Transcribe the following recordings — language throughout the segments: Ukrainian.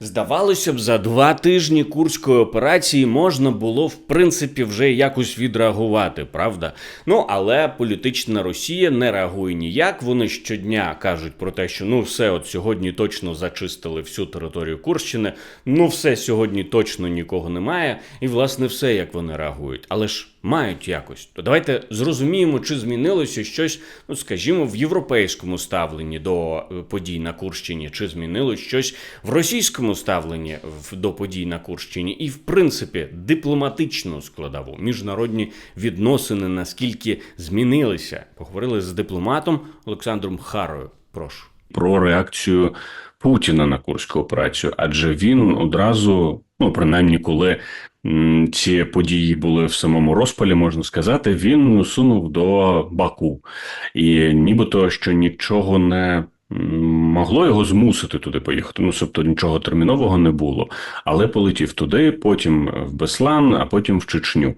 Здавалося б, за два тижні курської операції можна було в принципі вже якось відреагувати, правда? Ну але політична Росія не реагує ніяк. Вони щодня кажуть про те, що ну все, от сьогодні точно зачистили всю територію Курщини. Ну все сьогодні точно нікого немає, і власне все як вони реагують. Але ж мають якось. То давайте зрозуміємо, чи змінилося щось, ну скажімо, в європейському ставленні до е, подій на Курщині, чи змінилось щось в російському ставленні до подій на Курщині, і в принципі дипломатичну складову, міжнародні відносини наскільки змінилися. Поговорили з дипломатом Олександром Харою. Прошу. про реакцію Путіна на курську операцію, адже він одразу, ну принаймні, коли ці події були в самому розпалі, можна сказати, він сунув до Баку, і нібито що нічого не. Могло його змусити туди поїхати, ну тобто нічого термінового не було, але полетів туди, потім в Беслан, а потім в Чечню.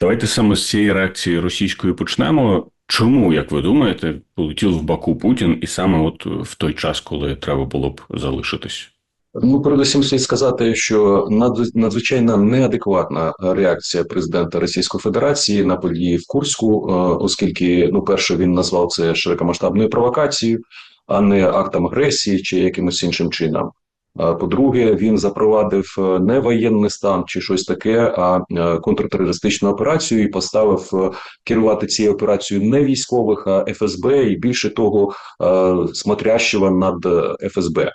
Давайте саме з цієї реакції російської почнемо. Чому, як ви думаєте, полетів в Баку Путін і саме от в той час, коли треба було б залишитись? Ну, передусім слід сказати, що надз- надзвичайно неадекватна реакція президента Російської Федерації на події в Курську, е, оскільки, ну, перше, він назвав це широкомасштабною провокацією, а не актом агресії чи якимось іншим чином. По-друге, він запровадив е, не воєнний стан чи щось таке, а е, контртерористичну операцію і поставив е, керувати цією операцією не військових, а ФСБ, і більше того, е, смотрящого над е, ФСБ е,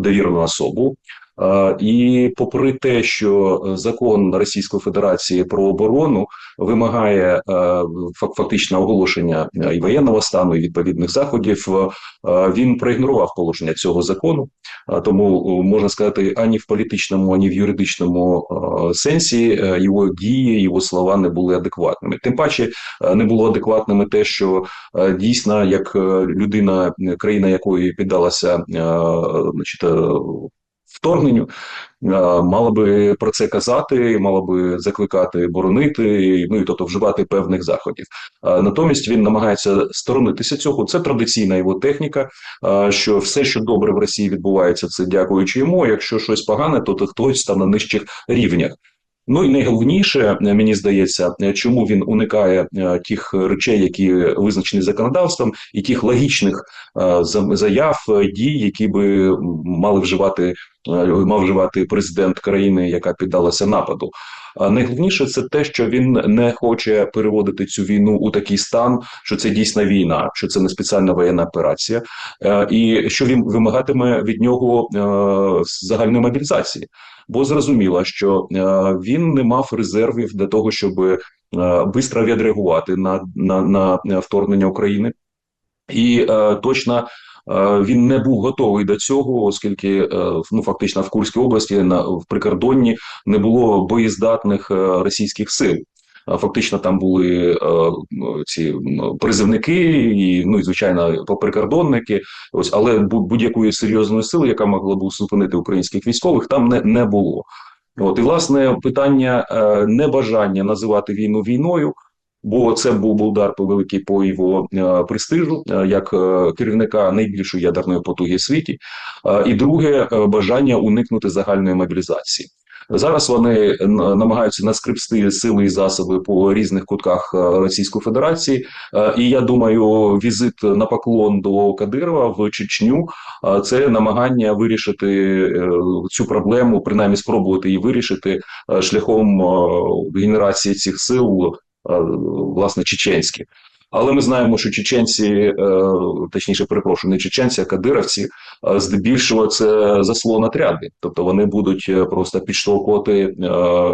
довірену особу. Е, І попри те, що закон Російської Федерації про оборону вимагає е, фак- фактично оголошення е, і воєнного стану і відповідних заходів, він проігнорував положення цього закону. Тому можна сказати, ані в політичному, ані в юридичному сенсі його дії, його слова не були адекватними. Тим паче не було адекватними те, що дійсно, як людина, країна якої піддалася, значить, вторгненню, е, мала би про це казати, мала би закликати боронити, ну і тобто вживати певних заходів. Е, Натомість він намагається сторонитися цього. Це традиційна його техніка. е, Що все, що добре в Росії відбувається, це дякуючи йому. Якщо щось погане, то то хтось там на нижчих рівнях. Ну і найголовніше, е, мені здається, е, чому він уникає е, тих речей, які визначені законодавством, і тих логічних заяв, дій, які би мали вживати мав вживати президент країни, яка піддалася нападу. А найголовніше це те, що він не хоче переводити цю війну у такий стан, що це дійсна війна, що це не спеціальна воєнна операція, і що він вимагатиме від нього загальної мобілізації. Бо зрозуміло, що е, він не мав резервів для того, щоб швидко відреагувати на, на, на вторгнення України, і е, точно е, він не був готовий до цього, оскільки е, ну фактично в Курській області на в прикордонні не було боєздатних е, російських сил. А Фактично там були е, ці призивники і ну і звичайно прикордонники. Ось але будь-якої серйозної сили, яка могла б зупинити українських військових, там не, не було. От і власне питання е, небажання називати війну війною, бо це був удар по великий по його е, престижу е, як е, керівника найбільшої ядерної потуги в світі. Е, і друге е, бажання уникнути загальної мобілізації. Зараз вони намагаються наскребсти сили і засоби по різних кутках е, Російської Федерації. Е, І я думаю, візит на поклон до Кадирова в Чечню е, це намагання вирішити цю проблему, принаймні спробувати її вирішити шляхом генерації цих сил, власне, чеченських. Але ми знаємо, що чеченці, е, точніше, перепрошую, не чеченці, а кадировці, е, здебільшого це заслон отряди. Тобто вони будуть е, просто підштовхувати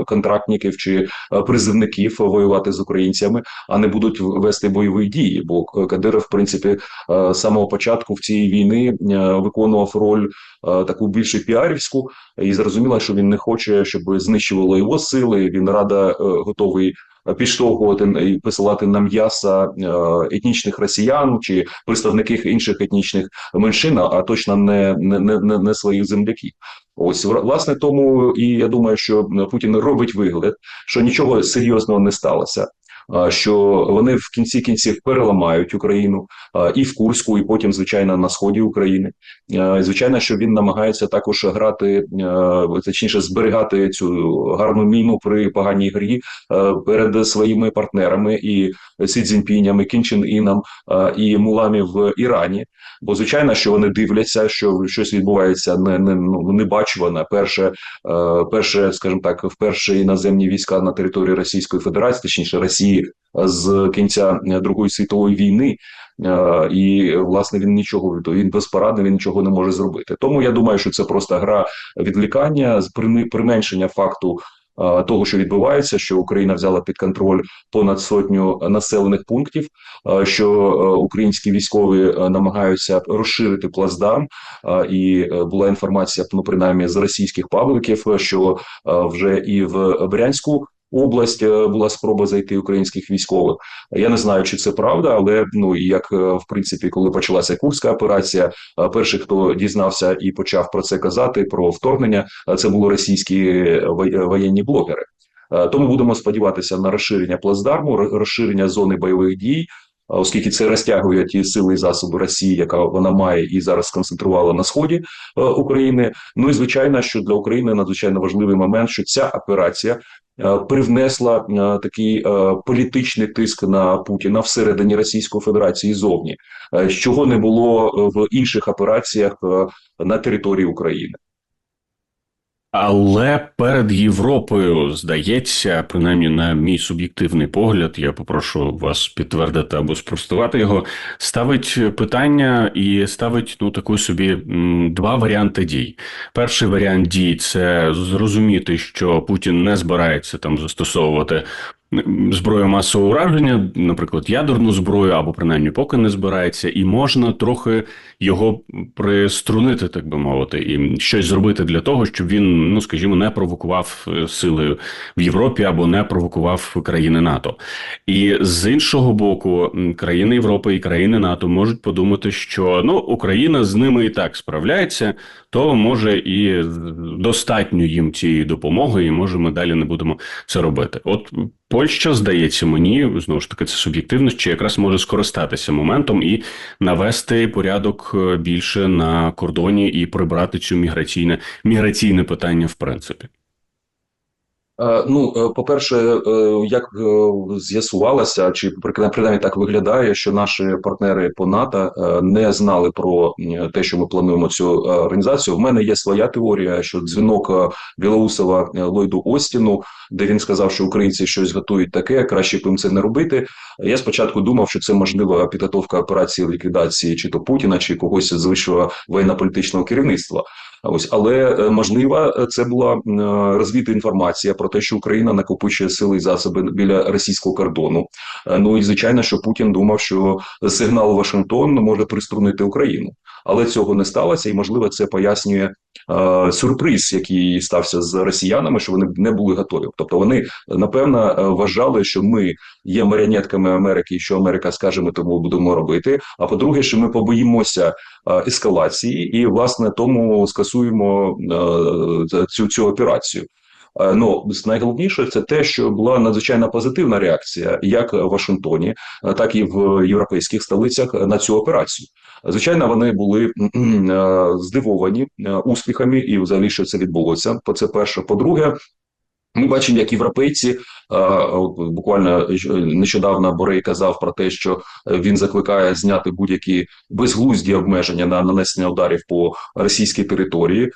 контрактників чи призивників воювати з українцями, а не будуть вести бойові дії. Бо Кадиров, в принципі, з самого початку в цій війни виконував роль таку більше піарівську, і зрозуміло, що він не хоче, щоб знищували його сили. Він рада готовий підштовхувати і посилати на м'яса е, етнічних росіян чи представників інших етнічних меншин, а точно не, не, не, не- не своїх земляків. Ось власне тому, і я думаю, що Путін робить вигляд, що нічого серйозного не сталося. Що вони в кінці кінців переламають Україну і в Курську, і потім, звичайно, на сході України. Звичайно, що він намагається також грати, точніше, зберігати цю гарну міну при поганій грі перед своїми партнерами і Сі Цзіньпіням, і Кін Чен Іном, і мулами в Ірані. Бо звичайно, що вони дивляться, що щось відбувається не не ну небачуване. Перше, перше, скажімо так, вперше іноземні війська на території Російської Федерації, точніше Росії, з кінця е, Другої світової війни. Е, І власне він нічого він безпорадний, він нічого не може зробити. Тому я думаю, що це просто гра відвлікання, з прими- применшення факту е, того, що відбувається, що Україна взяла під контроль понад сотню населених пунктів, що українські військові намагаються розширити плацдарм. І була інформація, ну принаймні з російських пабликів, що вже і в Брянську. Область е, була спроба зайти українських військових. Я не знаю, чи це правда, але ну як е, в принципі, коли почалася курська операція, е, перший, хто дізнався і почав про це казати, про вторгнення, це були російські воєнні блогери. Тому будемо сподіватися на розширення плацдарму, розширення зони бойових дій, оскільки це розтягує ті сили і засоби Росії, яка вона має і зараз сконцентрувала на сході України. Ну і звичайно, що для України надзвичайно важливий момент, що ця операція. Е, Привнесла е, такий е, політичний тиск на Путіна всередині Російської Федерації зовні, чого не було в інших операціях на території України. Але перед Європою здається, принаймні на мій суб'єктивний погляд, я попрошу вас підтвердити або спростувати його. Ставить питання і ставить ну таку собі два варіанти дій. Перший варіант дій це зрозуміти, що Путін не збирається там застосовувати зброю масового ураження, наприклад, ядерну зброю, або принаймні поки не збирається, і можна трохи його приструнити, так би мовити, і щось зробити для того, щоб він, ну скажімо, не провокував е, сили в Європі або не провокував країни НАТО. І з іншого боку, країни Європи і країни НАТО можуть подумати, що ну Україна з ними і так справляється, то може і достатньо їм цієї допомоги, і може ми далі не будемо це робити. От Польща, здається мені, знову ж таки, це суб'єктивність, чи якраз може скористатися моментом і навести порядок е, більше на кордоні і прибрати цю міграційне міграційне питання в принципі. Е, Ну, е, по-перше, е, як з'ясувалося, чи при- принаймні так виглядає, що наші партнери по НАТО не знали про те, що ми плануємо цю організацію. В мене є своя теорія, що дзвінок Білоусова Ллойду Остіну, де він сказав, що українці щось готують таке, краще б їм це не робити. Я спочатку думав, що це можливо підготовка операції ліквідації чи то Путіна, чи когось з вищого воєнно-політичного керівництва. Ось, але можлива можливо, е, це була е, розвіта інформація про те, що Україна накопичує сили і засоби біля російського кордону. Е, Ну і звичайно, що Путін думав, що сигнал Вашингтон може приструнити Україну, але цього не сталося, і можливо, це пояснює е, сюрприз, який стався з росіянами, що вони не були готові. Тобто вони напевно е, вважали, що ми є маріонетками Америки, що Америка скаже, ми тому будемо робити. А по-друге, що ми побоїмося е, ескалації, і власне тому скасуємо е, цю, цю операцію. Е, Ну, найголовніше це те, що була надзвичайно позитивна реакція, як в Вашингтоні, е, так і в європейських столицях на цю операцію. Звичайно, вони були е, здивовані успіхами, і взагалі що це відбулося. Це перше. По-друге, ми бачимо, як європейці буквально нещодавно Борей казав про те, що він закликає зняти будь-які безглузді обмеження на нанесення ударів по російській території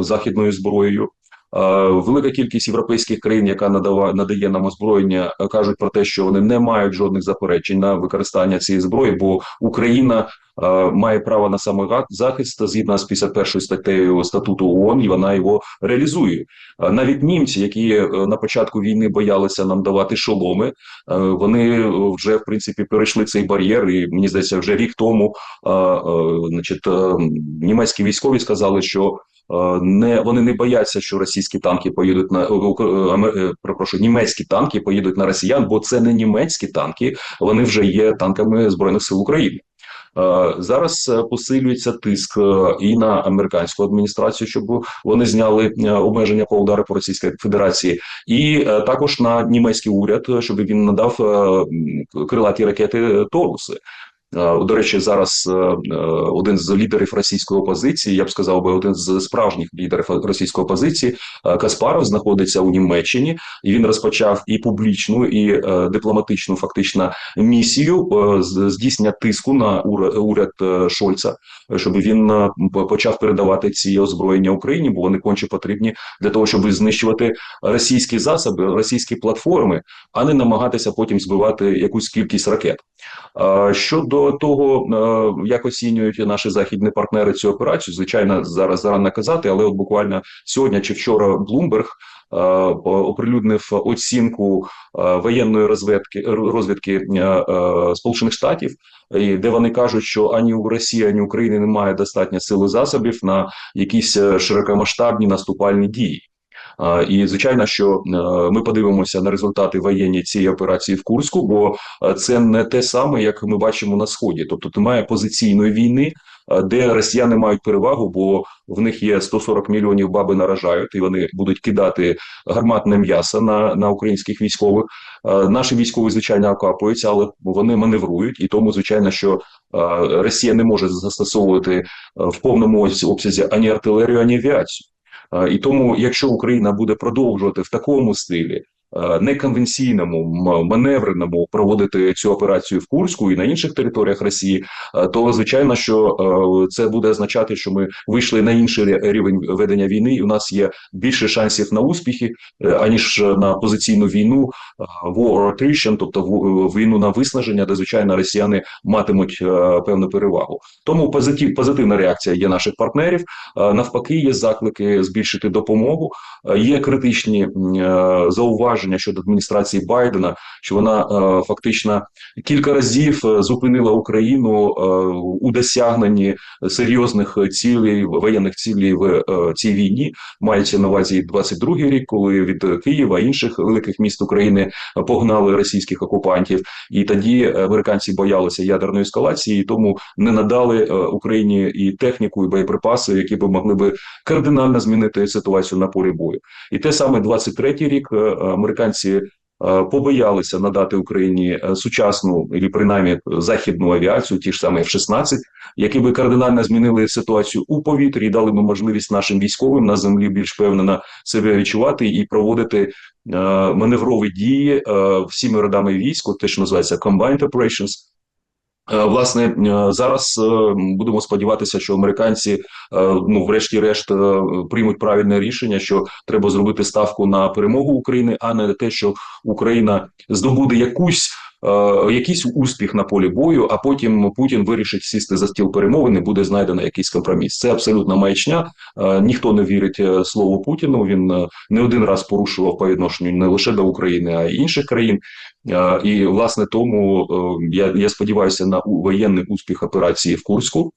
західною зброєю. Е, Велика кількість європейських країн, яка надава надає нам озброєння, е, кажуть про те, що вони не мають жодних заперечень на використання цієї зброї, бо Україна е, має право на самозахист згідно з 51 статтею статуту ООН, і вона його реалізує. Навіть німці, які на початку війни боялися нам давати шоломи, вони вже в принципі перейшли цей бар'єр. І мені здається, вже рік тому, значить, німецькі військові сказали, що. Е, Не вони не бояться, що російські танки поїдуть на е, е, перепрошую, німецькі танки поїдуть на росіян, бо це не німецькі танки, вони вже є танками збройних сил України. Зараз посилюється тиск і на американську адміністрацію, щоб вони зняли обмеження по удару по Російській Федерації, і також на німецький уряд, щоб він надав крилаті ракети Торуси. Е, До речі, зараз е, е, один з лідерів російської опозиції, я б сказав би, один з справжніх лідерів російської опозиції, Каспаров, знаходиться у Німеччині, і він розпочав і публічну, і дипломатичну фактично місію здійснення тиску на уряд Шольца, щоб він почав передавати ці озброєння Україні, бо вони конче потрібні для того, щоб знищувати російські засоби, російські платформи, а не намагатися потім збивати якусь кількість ракет. Щодо того, е, як оцінюють наші західні партнери цю операцію, звичайно, зараз зарано казати, але от буквально сьогодні чи вчора Блумберг оприлюднив оцінку е, воєнної розвідки розвідки е, Сполучених Штатів, де вони кажуть, що ані у Росії, ані України немає достатньо сили засобів на якісь широкомасштабні наступальні дії. І звичайно, що е, ми подивимося на результати воєнні цієї операції в Курську, бо е, це не те саме, як ми бачимо на сході. Тобто немає позиційної війни, е, де росіяни мають перевагу, бо в них є 140 мільйонів баби наражають, і вони будуть кидати гарматне м'ясо на, на українських військових. Наші військові звичайно окапуються, але вони маневрують, і тому звичайно, що Росія не може застосовувати в повному обсязі ані артилерію, ані авіацію. Е, І тому, якщо Україна буде продовжувати в такому стилі, неконвенційному, м- маневреному проводити цю операцію в Курську і на інших територіях Росії, е, то звичайно, що е, це буде означати, що ми вийшли на інший рівень ведення війни, і у нас є більше шансів на успіхи, е, аніж на позиційну війну, е, war attrition, тобто війну на виснаження, де звичайно росіяни матимуть е, певну перевагу. Тому позитив, позитивна реакція є наших партнерів. Е, Навпаки, є заклики збільшити допомогу. Е, Є критичні е, зауваження щодо адміністрації Байдена, що вона е, фактично кілька разів е, зупинила Україну е, у досягненні серйозних цілей воєнних цілей в е, цій війні. Мається на увазі 22-й рік, коли від Києва інших великих міст України погнали російських окупантів, і тоді американці боялися ядерної ескалації, і тому не надали е, Україні і техніку, і боєприпаси, які б могли би кардинально змінити ситуацію на полі бою. І те саме 23-й рік е, американці е, побоялися надати Україні е, сучасну, і принаймні західну авіацію, ті ж саме F-16, які би кардинально змінили ситуацію у повітрі дали би можливість нашим військовим на землі більш впевнено себе відчувати і проводити е, маневрові дії всіми родами військ, те, що називається Combined Operations. Е, Власне, е, зараз е, будемо сподіватися, що американці, ну, врешті-решт, приймуть правильне рішення, що треба зробити ставку на перемогу України, а не те, що Україна здобуде якусь. Е, Якийсь успіх на полі бою, а потім Путін вирішить сісти за стіл перемовин і буде знайдено якийсь компроміс. Це абсолютна маячня. Е, Ніхто не вірить е, слову Путіну. Він не один раз порушував по відношенню не лише до України, а й інших країн. І власне тому я, я сподіваюся на воєнний успіх операції в Курську.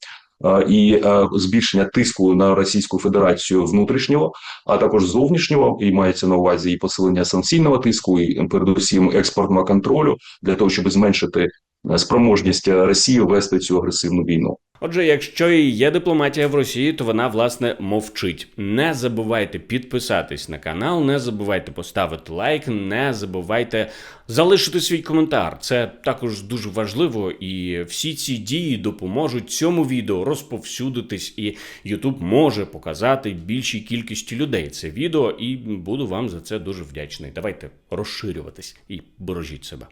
І збільшення тиску на Російську Федерацію внутрішнього, а також зовнішнього, і мається на увазі і посилення санкційного тиску, і передусім експортного контролю для того, щоб зменшити спроможність Росії вести цю агресивну війну. Отже, якщо і є дипломатія в Росії, то вона власне мовчить. Не забувайте підписатись на канал, не забувайте поставити лайк, не забувайте залишити свій коментар. Це також дуже важливо, і всі ці дії допоможуть цьому відео розповсюдитись, і YouTube може показати більшій кількості людей це відео, і буду вам за це дуже вдячний. Давайте розширюватись і бережіть себе.